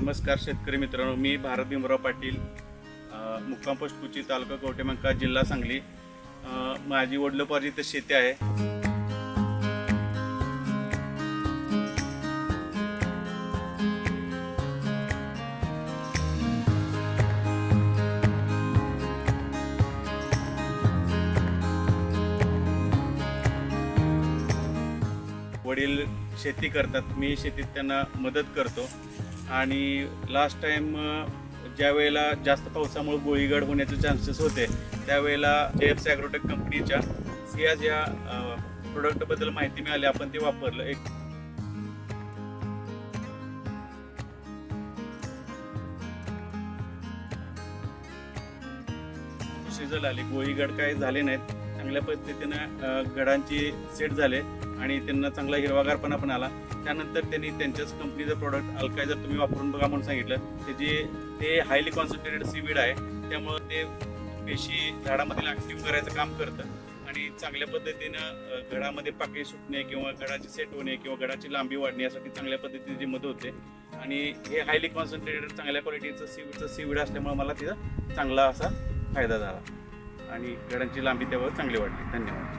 नमस्कार शेतकरी मित्रांनो मी भारत भीमराव पाटील मुक्काम पोस्ट कुची तालुका कवटेमंका जिल्हा सांगली. माझी वडलोपार्जी इथं शेती आहे. वडील शेती करतात. मी शेतीत त्यांना मदत करतो. आणि लास्ट टाइम ज्या वेळेला जास्त पावसामुळे गोळीगड होण्याचे चान्सेस होते त्यावेळेला जे एफ सी ॲग्रोटेक कंपनीच्या या ज्या प्रोडक्टबद्दल माहिती मिळाली आपण ते वापरलं. एक शिजल आली गोळीगड काय झाले नाहीत. चांगल्या पद्धतीनं गडांचे गडांची सेट झाले आणि त्यांना चांगला हिरवागारपणा पण आला. त्यानंतर त्यांनी त्यांच्याच कंपनीचं प्रोडक्ट अल्कायझर तुम्ही वापरून बघा म्हणून सांगितलं त्याची ते हायली कॉन्सन्ट्रेटेड सीवीड आहे त्यामुळं ते पेशी झाडामधील ॲक्टिव्ह करायचं काम करतं. आणि चांगल्या पद्धतीनं गडामध्ये पाकळी सुटणे किंवा गडाचे सेट होणे किंवा गडाची लांबी वाढणे यासाठी चांगल्या पद्धतीने मदत होते. आणि हे हायली कॉन्सन्ट्रेटेड चांगल्या क्वालिटीचं सीवीडचं सीवीड असल्यामुळे मला तिचा चांगला असा फायदा झाला. आणि गडांची लांबी त्यावर चांगली वाटली धन्यवाद.